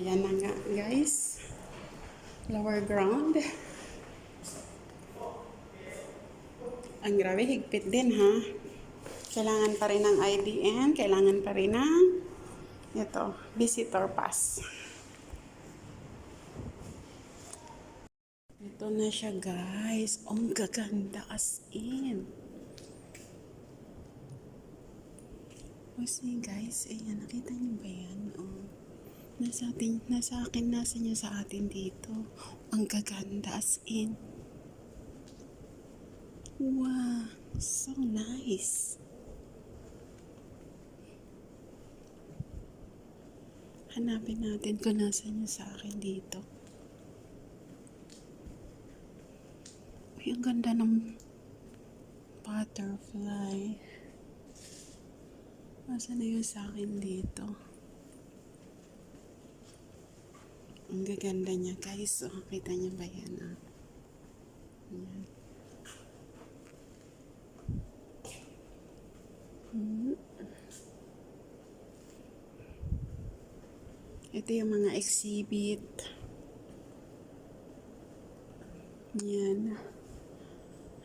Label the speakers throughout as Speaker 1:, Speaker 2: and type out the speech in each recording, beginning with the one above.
Speaker 1: Ayan na nga, guys. Lower ground. Ang grabe, higpit din ha. Kailangan pa rin ng IDN, kailangan pa rin ng ito, visitor pass. Ito na siya guys. Ang gaganda as in. See guys, ayan, nakita niyo ba yan? Oh. Nasa, atin, nasa akin, nasa niya sa atin dito. Ang gaganda as in. Wow, so nice. Hanapin natin kung nasa niya sa akin dito. Uy, ang ganda ng butterfly. Nasa na yun sa akin dito? Ang gaganda niya, guys. Oh, kita niyo ba yan? Ah? Ayan. Hmm. Ito yung mga exhibit. Yan.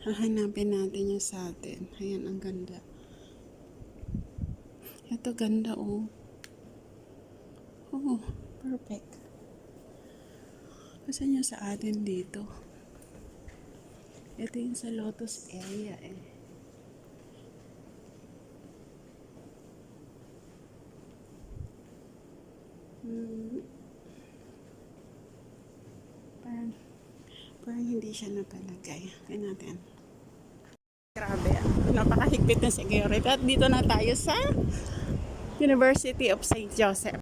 Speaker 1: Hahanapin natin yung sa atin. Ayan, ang ganda. Ito ganda, oh. Oh, perfect. Kasi yung sa atin dito. Ito yung sa Lotus area, eh. Hmm. Parang, parang hindi siya napalagay. Kaya natin. Grabe, ah. napakahigpit ng security. At dito na tayo sa University of St. Joseph.